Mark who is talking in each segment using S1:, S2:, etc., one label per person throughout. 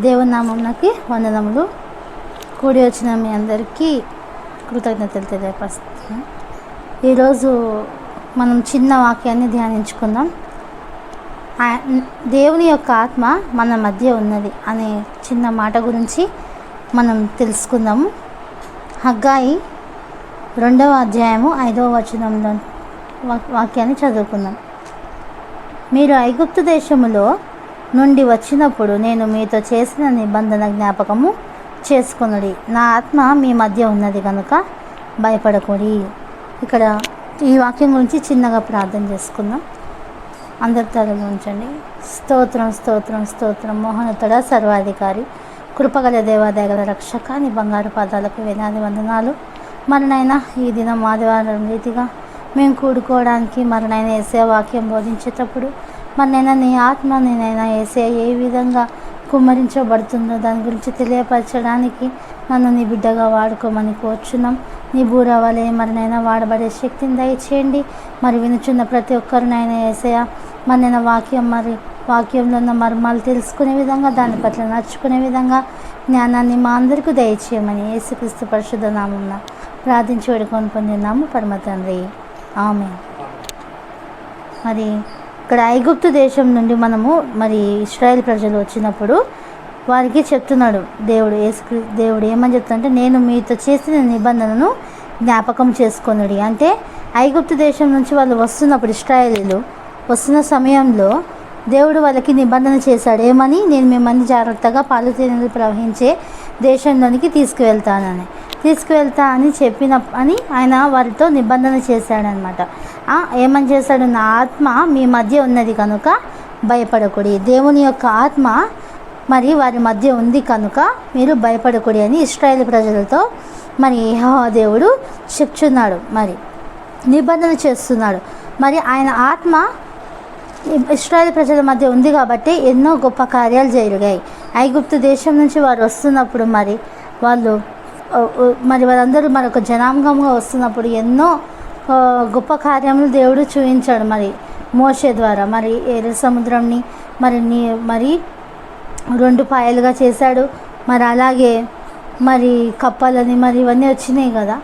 S1: దేవుని వందనములు. కూడి వచ్చిన మీ అందరికీ కృతజ్ఞతలు తెలియపరుస్తున్నాం. ఈరోజు మనం చిన్న వాక్యాన్ని ధ్యానించుకుందాం. దేవుని యొక్క ఆత్మ మన మధ్య ఉన్నది అనే చిన్న మాట గురించి మనం తెలుసుకుందాము. హగ్గాయి రెండవ అధ్యాయము ఐదవ వచనంలో వాక్యాన్ని చదువుకుందాం. మీరు ఐగుప్తు దేశములో నుండి వచ్చినప్పుడు నేను మీతో చేసిన నిబంధన జ్ఞాపకము చేసుకొనుడి. నా ఆత్మ మీ మధ్య ఉన్నది కనుక భయపడకూడి. ఇక్కడ ఈ వాక్యం గురించి చిన్నగా ప్రార్థన చేసుకుందాం. అందరి తరలి ఉంచండి. స్తోత్రం స్తోత్రం స్తోత్రం. మోహనతడ సర్వాధికారి కృపగల దేవాదయగల రక్షక నీ బంగారు పాదాలకు వేలాది వందనాలు. మరణైనా ఈ దినం ఆదివారం రీతిగా మేము కూడుకోవడానికి మరణైన వేసే వాక్యం బోధించేటప్పుడు మరినైనా నీ ఆత్మ నేనైనా వేసే ఏ విధంగా కుమ్మరించబడుతుందో దాని గురించి తెలియపరచడానికి నన్ను నీ బిడ్డగా వాడుకోమని కోరుచున్నాం. నీ బూర వలె మరినైనా వాడబడే శక్తిని దయచేయండి. మరి వినుచున్న ప్రతి ఒక్కరినైనా ఏసయ మరినైనా వాక్యం మరి వాక్యంలో ఉన్న మర్మాలు తెలుసుకునే విధంగా దాని పట్ల నడుచుకునే విధంగా జ్ఞానాన్ని మా అందరికీ దయచేయమని యేసుక్రీస్తు పరిశుద్ధ నామం ప్రార్థించి వేడుకొని పొందినాము. పరమ తండ్రి ఆమె మరి ఇక్కడ ఐగుప్తు దేశం నుండి మనము మరి ఇస్రాయేల్ ప్రజలు వచ్చినప్పుడు వారికి చెప్తున్నాడు దేవుడు యేసుక్రీ దేవుడు ఏమని చెప్తుంటే నేను మీతో చేసిన నిబంధనను జ్ఞాపకం చేసుకున్నాడు అంటే ఐగుప్తు దేశం నుంచి వాళ్ళు వస్తున్నప్పుడు ఇస్రాయేలీలు వస్తున్న సమయంలో దేవుడు వాళ్ళకి నిబంధన చేశాడు ఏమని? నేను మిమ్మల్ని జాగ్రత్తగా పాలు తేనెలు ప్రవహించే దేశంలోనికి తీసుకువెళ్తానని. తీసుకువెళ్తా అని చెప్పిన అని ఆయన వారితో నిబంధన చేశాడనమాట ఏమని చేశాడు? నా ఆత్మ మీ మధ్య ఉన్నది కనుక భయపడకుడి. దేవుని యొక్క ఆత్మ మరి వారి మధ్య ఉంది కనుక మీరు భయపడకూడి అని ఇస్రాయేల్ ప్రజలతో మరి దేవుడు చెప్తున్నాడు. మరి నిబంధన చేస్తున్నాడు. మరి ఆయన ఆత్మ ఇస్రాయల్ ప్రజల మధ్య ఉంది కాబట్టి ఎన్నో గొప్ప కార్యాలు జరిగాయి. ఐగుప్తు దేశం నుంచి వారు వస్తున్నప్పుడు మరి వాళ్ళు మరి వారందరూ మరొక జనాంగంగా వస్తున్నప్పుడు ఎన్నో గొప్ప కార్యములు దేవుడు చూపించాడు మరి మోషే ద్వారా. మరి ఎర్ర సముద్రంని మరి నీ మరి రెండు పాయలుగా చేశాడు. మరి అలాగే మరి కప్పలని మరి ఇవన్నీ వచ్చినాయి కదా.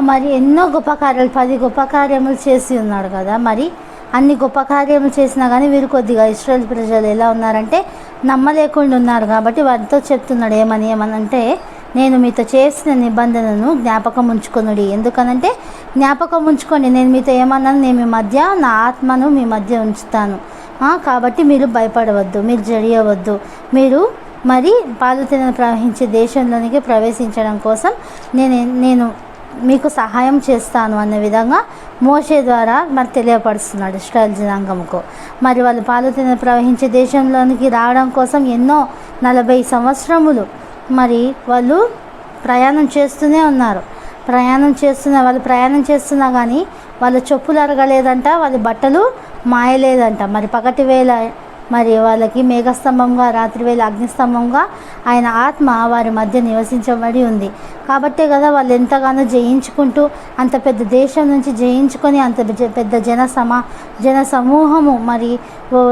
S1: మరి ఎన్నో గొప్ప కార్యాలు పది గొప్ప కార్యములు చేసి ఉన్నాడు కదా. మరి అన్ని గొప్ప కార్యములు చేసినా కానీ వీరు కొద్దిగా ఇస్రాయల్ ప్రజలు ఎలా ఉన్నారంటే నమ్మలేకుండా ఉన్నారు కాబట్టి వారితో చెప్తున్నాడు ఏమని ఏమనంటే నేను మీతో చేసిన నిబంధనను జ్ఞాపకం ఉంచుకొనుడి. ఎందుకనంటే జ్ఞాపకం ఉంచుకోండి నేను మీతో ఏమన్నాను నేను మీ మధ్య నా ఆత్మను మీ మధ్య ఉంచుతాను. కాబట్టి మీరు భయపడవద్దు మీరు జడియవద్దు. మీరు మరి పాలు ప్రవహించే దేశంలోనికి ప్రవేశించడం కోసం నేను నేను మీకు సహాయం చేస్తాను అన్న విధంగా మోషే ద్వారా మరి తెలియపరుస్తున్నాడు ఇస్రాయల్ జనాంగంకు మరి వాళ్ళు పాలుతీన ప్రవహించే దేశంలోనికి రావడం కోసం ఎన్నో నలభై సంవత్సరములు మరి వాళ్ళు ప్రయాణం చేస్తూనే ఉన్నారు. ప్రయాణం చేస్తున్న వాళ్ళు ప్రయాణం చేస్తున్నా కానీ వాళ్ళ చెప్పులు అరగలేదంట వాళ్ళ బట్టలు మాయలేదంట. మరి పగటి వేళ మరి వాళ్ళకి మేఘస్తంభంగా రాత్రి వేళ అగ్నిస్తంభంగా ఆయన ఆత్మ వారి మధ్య నివసించబడి ఉంది. కాబట్టే కదా వాళ్ళు ఎంతగానో జయించుకుంటూ అంత పెద్ద దేశం నుంచి జయించుకొని అంత జ- పెద్ద జన సమా జన సమూహము మరి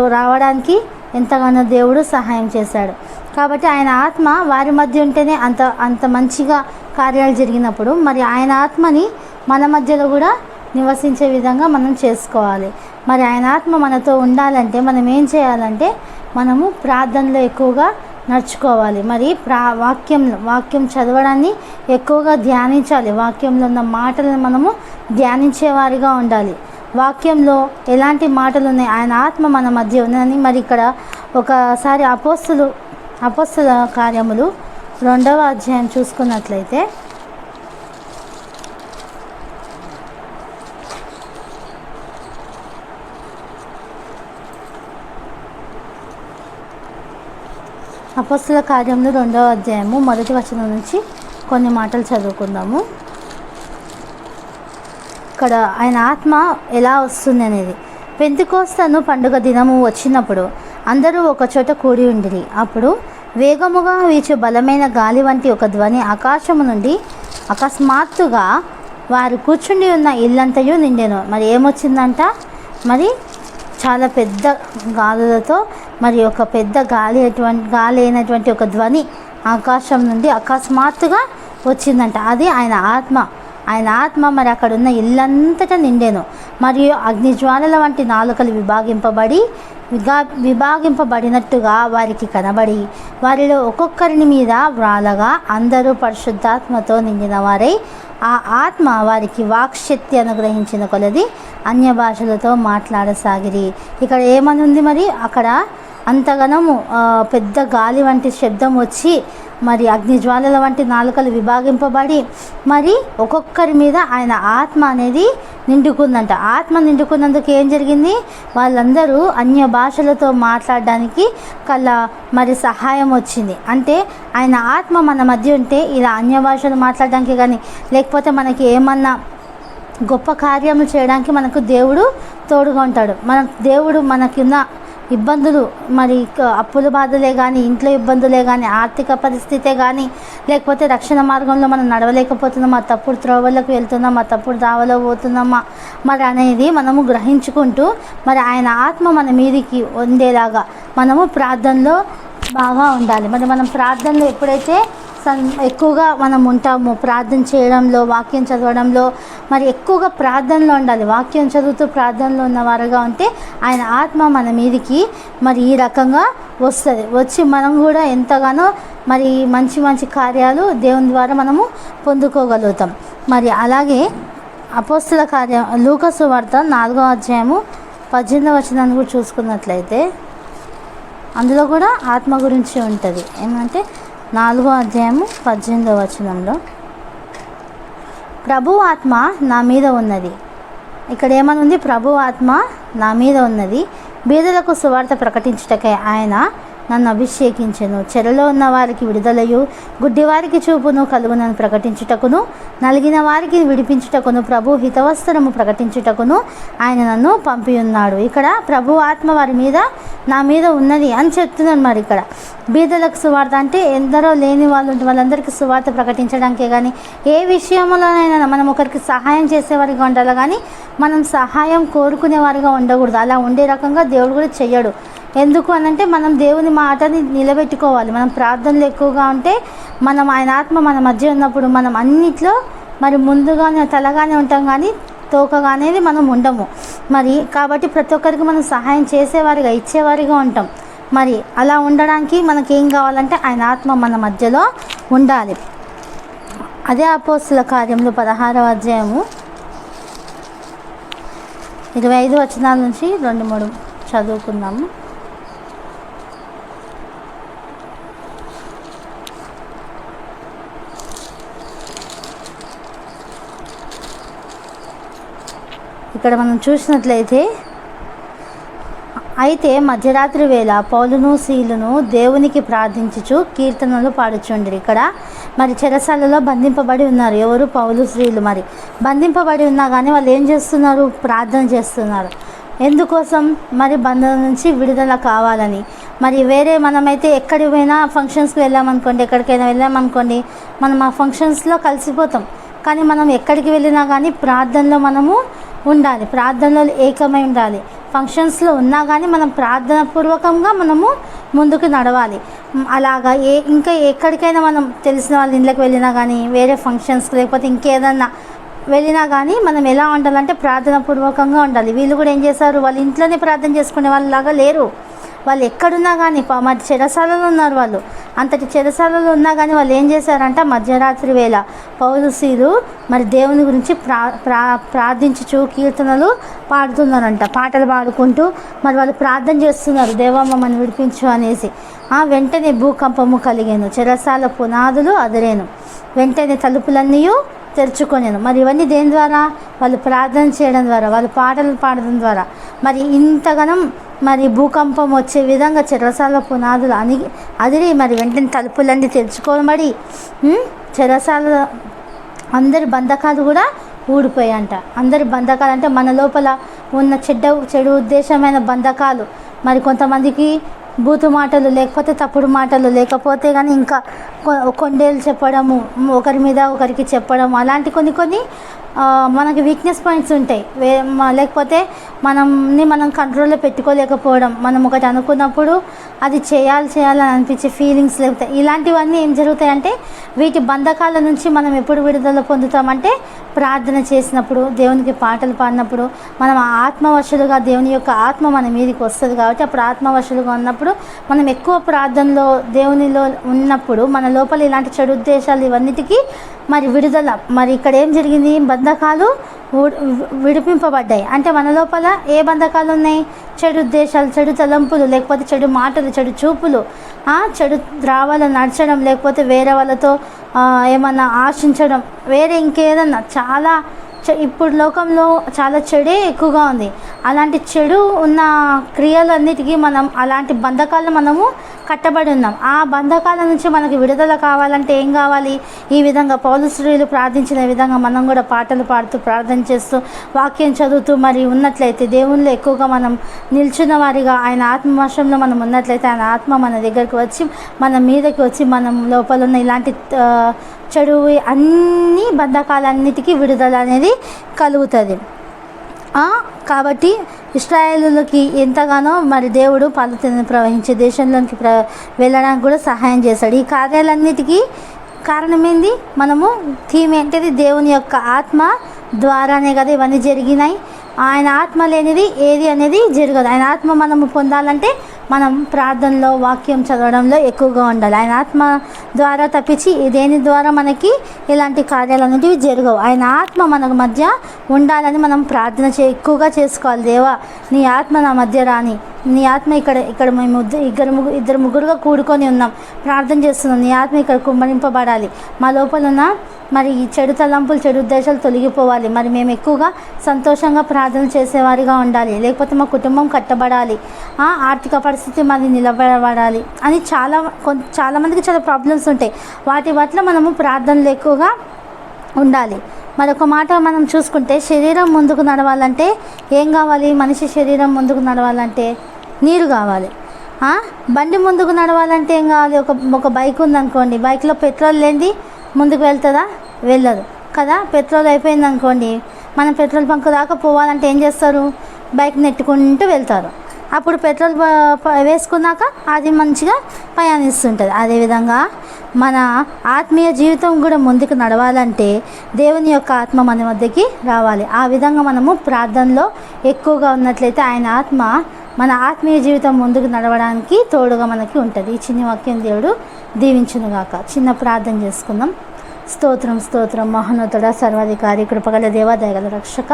S1: రావడానికి ఎంతగానో దేవుడు సహాయం చేశాడు. కాబట్టి ఆయన ఆత్మ వారి మధ్య ఉంటేనే అంత అంత మంచిగా కార్యాలు జరిగినప్పుడు మరి ఆయన ఆత్మని మన మధ్యలో కూడా నివసించే విధంగా మనం చేసుకోవాలి. మరి ఆయన ఆత్మ మనతో ఉండాలంటే మనం ఏం చేయాలంటే మనము ప్రార్థనలో ఎక్కువగా నడుచుకోవాలి. మరి ప్రా వాక్యం వాక్యం చదవడాన్ని ఎక్కువగా ధ్యానించాలి. వాక్యంలో ఉన్న మాటలను మనము ధ్యానించేవారిగా ఉండాలి. వాక్యంలో ఎలాంటి మాటలు ఉన్నాయి ఆయన ఆత్మ మన మధ్య ఉన్నదని మరి ఇక్కడ ఒకసారి అపోస్తులు అపోస్తుల కార్యములు రెండవ అధ్యాయం చూసుకున్నట్లయితే. అపస్తుల కార్యములు రెండవ అధ్యాయము మొదటి వచనం నుంచి కొన్ని మాటలు చదువుకుందాము. అక్కడ ఆయన ఆత్మ ఎలా వస్తుంది అనేది. పెంతికోస్తను పండుగ దినము వచ్చినప్పుడు అందరూ ఒక చోట కూడి ఉండిరి. అప్పుడు వేగముగా వీచు బలమైన గాలి వంటి ఒక ధ్వని ఆకాశము నుండి అకస్మాత్తుగా వారు కూర్చుండి ఉన్న ఇల్లంతయు నిండెను. మరి ఏమొచ్చిందంట? మరి చాలా పెద్ద గాలులతో మరి ఒక పెద్ద గాలి అటువంటి గాలి అయినటువంటి ఒక ధ్వని ఆకాశం నుండి అకస్మాత్తుగా వచ్చిందంట. అది ఆయన ఆత్మ. ఆయన ఆత్మ మరి అక్కడ ఉన్న ఇల్లంతటా నిండెను. మరియు అగ్నిజ్వాలల వంటి నాలుకలు విభాగింపబడి విగా విభాగింపబడినట్టుగా వారికి కనబడి వారిలో ఒక్కొక్కరిని మీద వ్రాలగా అందరూ పరిశుద్ధాత్మతో నిండిన వారై ఆ ఆత్మ వారికి వాక్శక్తి అనుగ్రహించిన కొలది అన్య భాషలతో మాట్లాడసాగిరి. ఇక్కడ ఏమనుంది మరి? అక్కడ అంతగనము పెద్ద గాలి వంటి శబ్దం వచ్చి మరి అగ్నిజ్వాలల వంటి నాలుకలు విభాగింపబడి మరి ఒక్కొక్కరి మీద ఆయన ఆత్మ అనేది నిండుకుందంట. ఆత్మ నిండుకున్నందుకు ఏం జరిగింది? వాళ్ళందరూ అన్య భాషలతో మాట్లాడడానికి కల మరి సహాయం వచ్చింది. అంటే ఆయన ఆత్మ మన మధ్య ఉంటే ఇలా అన్య భాషలు మాట్లాడడానికి కానీ లేకపోతే మనకి ఏమన్నా గొప్ప కార్యములు చేయడానికి మనకు దేవుడు తోడుగా ఉంటాడు. మన దేవుడు మనకున్న ఇబ్బందులు. మరి క- అప్పుల బాధలే కానీ ఇంట్లో ఇబ్బందులే కానీ ఆర్థిక పరిస్థితే కానీ లేకపోతే రక్షణ మార్గంలో మనం నడవలేకపోతున్నామా? తప్పుడు త్రోవలకు వెళ్తున్నామా? తప్పుడు దావలో పోతున్నామా? మరి అనేది మనము గ్రహించుకుంటూ మరి ఆయన ఆత్మ మన మీదికి ఉండేలాగా మనము ప్రార్థనలో బాగా ఉండాలి. మరి మనం ప్రార్థనలో ఎప్పుడైతే ఎక్కువగా మనం ఉంటాము. ప్రార్థన చేయడంలో వాక్యం చదవడంలో మరి ఎక్కువగా ప్రార్థనలో ఉండాలి. వాక్యం చదువుతూ ప్రార్థనలో ఉన్నవారుగా ఉంటే ఆయన ఆత్మ మన మీదికి మరి ఈ రకంగా వస్తుంది. వచ్చి మనం కూడా ఎంతగానో మరి మంచి మంచి కార్యాలు దేవుని ద్వారా మనము పొందుకోగలుగుతాం. మరి అలాగే అపోస్తుల కార్యం లూకసు వార్త నాలుగో అధ్యాయము పద్దెనిమిదవ వచనాన్ని కూడా చూసుకున్నట్లయితే అందులో కూడా ఆత్మ గురించి ఉంటుంది. ఏమంటే నాలుగో అధ్యాయము పద్దెనిమిదవ వచనంలో. ప్రభు ఆత్మ నా మీద ఉన్నది. ఇక్కడ ఏమనుంది? ప్రభు ఆత్మ నా మీద ఉన్నది. బీదలకు సువార్త ప్రకటించుటకై ఆయన నన్ను అభిషేకించెను. చెరలో ఉన్న వారికి విడుదలయు గుడ్డివారికి చూపును కలుగునని ప్రకటించుటకును. నలిగిన వారికి విడిపించుటకును. ప్రభు హితవస్త్రము ప్రకటించుటకును ఆయన నన్ను పంపి ఉన్నాడు ఇక్కడ ప్రభు ఆత్మ వారి మీద నా మీద ఉన్నది అని చెప్తున్నాను మరి ఇక్కడ. బీదలకు సువార్త అంటే ఎందరో లేని వాళ్ళు ఉంటే వాళ్ళందరికీ సువార్త ప్రకటించడానికే కానీ ఏ విషయంలోనైనా మనం ఒకరికి సహాయం చేసేవారిగా ఉండాలి కానీ మనం సహాయం కోరుకునేవారిగా ఉండకూడదు. అలా ఉండే రకంగా దేవుడు కూడా చెయ్యడు. ఎందుకు అనంటే మనం దేవుని మాటని నిలబెట్టుకోవాలి. మనం ప్రార్థనలు ఎక్కువగా ఉంటే మనం ఆయన ఆత్మ మన మధ్య ఉన్నప్పుడు మనం అన్నిట్లో మరి ముందుగానే తలగానే ఉంటాం కానీ తోకగా అనేది మనం ఉండము. మరి కాబట్టి ప్రతి ఒక్కరికి మనం సహాయం చేసేవారిగా ఇచ్చేవారిగా ఉంటాం. మరి అలా ఉండడానికి మనకి ఏం కావాలంటే ఆయన ఆత్మ మన మధ్యలో ఉండాలి. అదే అపోస్తుల కార్యంలో పదహారవ అధ్యాయము ఇరవై ఐదు వచనాల నుంచి రెండు మూడు చదువుకున్నాము ఇక్కడ మనం చూసినట్లయితే అయితే మధ్యరాత్రి వేళ పౌలును శీలును దేవునికి ప్రార్థించుచు కీర్తనలు పాడుచుండ్రి. ఇక్కడ మరి చెరసాలలో బంధింపబడి ఉన్నారు. ఎవరు? పౌలు స్త్రీలు మరి. బంధింపబడి ఉన్నా కానీ వాళ్ళు ఏం చేస్తున్నారు? ప్రార్థన చేస్తున్నారు. ఎందుకోసం? మరి బంధం నుంచి విడుదల కావాలని. మరి వేరే మనమైతే ఎక్కడికి పోయినా ఫంక్షన్స్కి వెళ్ళామనుకోండి ఎక్కడికైనా వెళ్ళామనుకోండి మనం ఆ ఫంక్షన్స్లో కలిసిపోతాం. కానీ మనం ఎక్కడికి వెళ్ళినా కానీ ప్రార్థనలో మనము ఉండాలి ప్రార్థనలు ఏకమై ఉండాలి. ఫంక్షన్స్లో ఉన్నా కానీ మనం ప్రార్థన పూర్వకంగా మనము ముందుకు నడవాలి. అలాగా ఏ ఇంకా ఎక్కడికైనా మనం తెలిసిన వాళ్ళ ఇళ్ళకి వెళ్ళినా కానీ వేరే ఫంక్షన్స్కి లేకపోతే ఇంకేదన్నా వెళ్ళినా కానీ మనం ఎలా ఉండాలంటే ప్రార్థన పూర్వకంగా ఉండాలి. వీళ్ళు కూడా ఏం చేశారు? వాళ్ళ ఇంట్లోనే ప్రార్థన చేసుకునే వాళ్ళలాగా లేరు. వాళ్ళు ఎక్కడున్నా కానీ మరి చెరసాలలో ఉన్నారు వాళ్ళు. అంతటి చెరసాలలో ఉన్నా కానీ వాళ్ళు ఏం చేశారంట? మధ్యరాత్రి వేళ పౌరుసీలు మరి దేవుని గురించి ప్రా ప్రా ప్రార్థించుచు కీర్తనలు పాడుతున్నారంట. పాటలు పాడుకుంటూ మరి వాళ్ళు ప్రార్థన చేస్తున్నారు. దేవా మమ్మల్ని విడిపించు అనేసి. ఆ వెంటనే భూకంపము కలిగాను. చెరసాల పునాదులు అదిరేను. వెంటనే తలుపులన్నీ తెరుచుకొనేను. మరి ఇవన్నీ దేని ద్వారా? వాళ్ళు ప్రార్థన చేయడం ద్వారా వాళ్ళు పాటలు పాడడం ద్వారా. మరి ఇంతగానం మరి భూకంపం వచ్చే విధంగా చెరసాల పునాదులు అని అదిరి మరి వెంటనే తలుపులన్నీ తెరుచుకోబడి చెరసాల అందరి బంధకాలు కూడా ఊడిపోయాయంట. అందరి బంధకాలు అంటే మన లోపల ఉన్న చెడ్డ చెడు ఉద్దేశమైన బంధకాలు. మరి కొంతమందికి బూతు మాటలు లేకపోతే తప్పుడు మాటలు లేకపోతే కానీ ఇంకా కొ- కొండేలు చెప్పడము ఒకరి మీద ఒకరికి చెప్పడం అలాంటి కొన్ని కొన్ని మనకి వీక్నెస్ పాయింట్స్ ఉంటాయి. వే లేకపోతే మనంని మనం కంట్రోల్లో పెట్టుకోలేకపోవడం. మనం ఒకటి అనుకున్నప్పుడు అది చేయాలి చేయాలని అనిపించే ఫీలింగ్స్ లేకపోతే ఇలాంటివన్నీ ఏం జరుగుతాయంటే వీటి బంధకాల నుంచి మనం ఎప్పుడు విడుదల పొందుతామంటే ప్రార్థన చేసినప్పుడు దేవునికి పాటలు పాడినప్పుడు మనం ఆత్మవశులుగా దేవుని యొక్క ఆత్మ మన మీదకి వస్తుంది కాబట్టి అప్పుడు ఆత్మవశులుగా ఉన్నప్పుడు మనం ఎక్కువ ప్రార్థనలో దేవునిలో ఉన్నప్పుడు మన లోపల ఇలాంటి చెడు ఉద్దేశాలు ఇవన్నిటికీ మరి విడుదల. మరి ఇక్కడ ఏం జరిగింది? బంధకాలు విడిపింపబడ్డాయి. అంటే మన లోపల ఏ బంధకాలు ఉన్నాయి? చెడు ఉద్దేశాలు చెడు తలంపులు లేకపోతే చెడు మాటలు చెడు చూపులు చెడు ద్రావాలు నడచడం లేకపోతే వేరే వాళ్ళతో ఏమన్నా ఆశించడం వేరే ఇంకేదన్నా చాలా ఇప్పుడు లోకంలో చాలా చెడే ఎక్కువగా ఉంది. అలాంటి చెడు ఉన్న క్రియలన్నిటికీ మనం అలాంటి బంధకాలను మనము కట్టబడి ఉన్నాం. ఆ బంధకాల నుంచి మనకి విడుదల కావాలంటే ఏం కావాలి? ఈ విధంగా పౌలు స్త్రీలు ప్రార్థించిన విధంగా మనం కూడా పాటలు పాడుతూ ప్రార్థన చేస్తూ వాక్యం చదువుతూ మరి ఉన్నట్లయితే దేవుళ్ళు ఎక్కువగా మనం నిల్చున్న వారిగా ఆయన ఆత్మవశంలో మనం ఉన్నట్లయితే ఆయన ఆత్మ మన దగ్గరికి వచ్చి మన మీదకి వచ్చి మనం లోపల ఉన్న ఇలాంటి చెడు అన్ని బంధకాలన్నిటికీ విడుదల అనేది కలుగుతుంది. కాబట్టి ఇస్రాయేలులకి ఎంతగానో మరి దేవుడు పలుతని ప్రవహించే దేశంలోకి ప్ర వెళ్ళడానికి కూడా సహాయం చేశాడు ఈ కార్యాలన్నిటికీ కారణం ఏంది మనము థీమ్ ఏంటిది? దేవుని యొక్క ఆత్మ ద్వారానే కదా ఇవన్నీ జరిగినాయి. ఆయన ఆత్మ లేనిది ఏది అనేది జరగదు. ఆయన ఆత్మ మనము పొందాలంటే మనం ప్రార్థనలో వాక్యం చదవడంలో ఎక్కువగా ఉండాలి. ఆయన ఆత్మ ద్వారా తప్పించి దేని ద్వారా మనకి ఇలాంటి కార్యాలు అనేటివి జరగవు. ఆయన ఆత్మ మన మధ్య ఉండాలని మనం ప్రార్థన చే ఎక్కువగా చేసుకోవాలి. దేవా నీ ఆత్మ నా మధ్య రాని నీ ఆత్మ ఇక్కడ ఇక్కడ మేము ఇద్దరు ముగ్గురు ఇద్దరు ముగ్గురుగా కూడుకొని ఉన్నాం. ప్రార్థన చేస్తున్నాం. నీ ఆత్మ ఇక్కడ కుమ్మరింపబడాలి. మా లోపల ఉన్న మరి ఈ చెడు తలంపులు చెడు ఉద్దేశాలు తొలగిపోవాలి. మరి మేము ఎక్కువగా సంతోషంగా ప్రార్థన చేసేవారిగా ఉండాలి. లేకపోతే మా కుటుంబం కట్టబడాలి. ఆ, ఆర్థిక పరిస్థితి మాది నిలబడబడాలి అని చాలా కొంత చాలామందికి చాలా ప్రాబ్లమ్స్ ఉంటాయి. వాటి పట్ల మనము ప్రార్థనలు ఎక్కువగా ఉండాలి. మరొక మాట మనం చూసుకుంటే శరీరం ముందుకు నడవాలంటే ఏం కావాలి? మనిషి శరీరం ముందుకు నడవాలంటే నీరు కావాలి. బండి ముందుకు నడవాలంటే ఏం కావాలి? ఒక ఒక బైక్ ఉందనుకోండి. బైక్లో పెట్రోల్ లేనిది ముందుకు వెళ్తుందా? వెళ్ళదు. కదా? పెట్రోల్ అయిపోయింది అనుకోండి మనం పెట్రోల్ బంక్ దాకా పోవాలంటే ఏం చేస్తారు? బైక్ నెట్టుకుంటూ వెళ్తారు. అప్పుడు పెట్రోల్ వేసుకున్నాక అది మంచిగా ప్రయాణిస్తుంటుంది. అదేవిధంగా మన ఆత్మీయ జీవితం కూడా ముందుకు నడవాలంటే దేవుని యొక్క ఆత్మ మన మధ్యకి రావాలి. ఆ విధంగా మనము ప్రార్థనలో ఎక్కువగా ఉన్నట్లయితే ఆయన ఆత్మ మన ఆత్మీయ జీవితం ముందుకు నడవడానికి తోడుగా మనకి ఉంటుంది. ఈ చిన్న వాక్యం దేవుడు దీవించునుగాక. చిన్న ప్రార్థన చేసుకుందాం. స్తోత్రం స్తోత్రం మహోన్నతుడ సర్వాధికారి కృపగల దేవా దయగల రక్షక.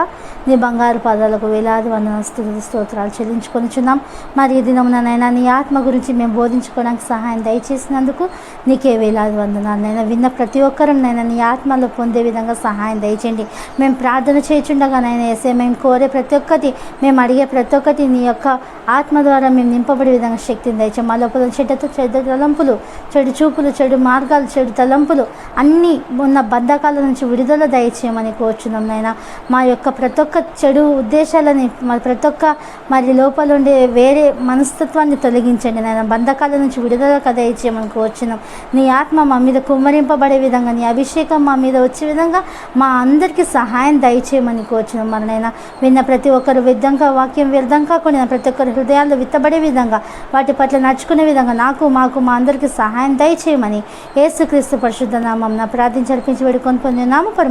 S1: నీ బంగారు పాదాలకు వేలాది వందన స్తుతులు స్తోత్రాలు చెల్లించుకొనిచున్నాం మరి ఈ దినమునైనా నీ ఆత్మ గురించి మేము బోధించుకోవడానికి సహాయం దయచేసినందుకు నీకే వేలాది వందనాలనైనా విన్న ప్రతి ఒక్కరినైనా నీ ఆత్మలో పొందే విధంగా సహాయం దయచేయండి. మేము ప్రార్థన చేయుచుండగా నైనా వేసే మేము కోరే ప్రతి ఒక్కటి మేము అడిగే ప్రతి ఒక్కటి నీ యొక్క ఆత్మ ద్వారా మేము నింపబడే విధంగా శక్తిని దయచేయం మా లోపల చెడ్డతో చెడ్డ తలంపులు చెడు చూపులు చెడు మార్గాలు చెడు తలంపులు అన్నీ ఉన్న బంధకాల నుంచి విడుదల దయచేయమని కోరుచున్నాం నాయన. మా యొక్క ప్రతి ఒక్క చెడు ఉద్దేశాలని మరి ప్రతి ఒక్క మరి లోపల ఉండే వేరే మనస్తత్వాన్ని తొలగించండి నాయన. బంధకాల నుంచి విడుదల దయచేయమని కోరుచున్నాం. నీ ఆత్మ మా మీద కుమ్మరింపబడే విధంగా నీ అభిషేకం మా మీద వచ్చే విధంగా మా అందరికీ సహాయం దయచేయమని కోరుచున్నాం మననైనా విన్న ప్రతి ఒక్కరు విధంగా వాక్యం వ్యర్థం కాకుండా ప్రతి ఒక్కరు హృదయాల్లో విత్తబడే విధంగా వాటి పట్ల నడుచుకునే విధంగా నాకు మాకు మా అందరికీ సహాయం దయచేయమని ఏసుక్రీస్తు పరిశుద్ధ నామం ప్రార్థించి అర్పించి వేడుకొని పొందినాము. పరమ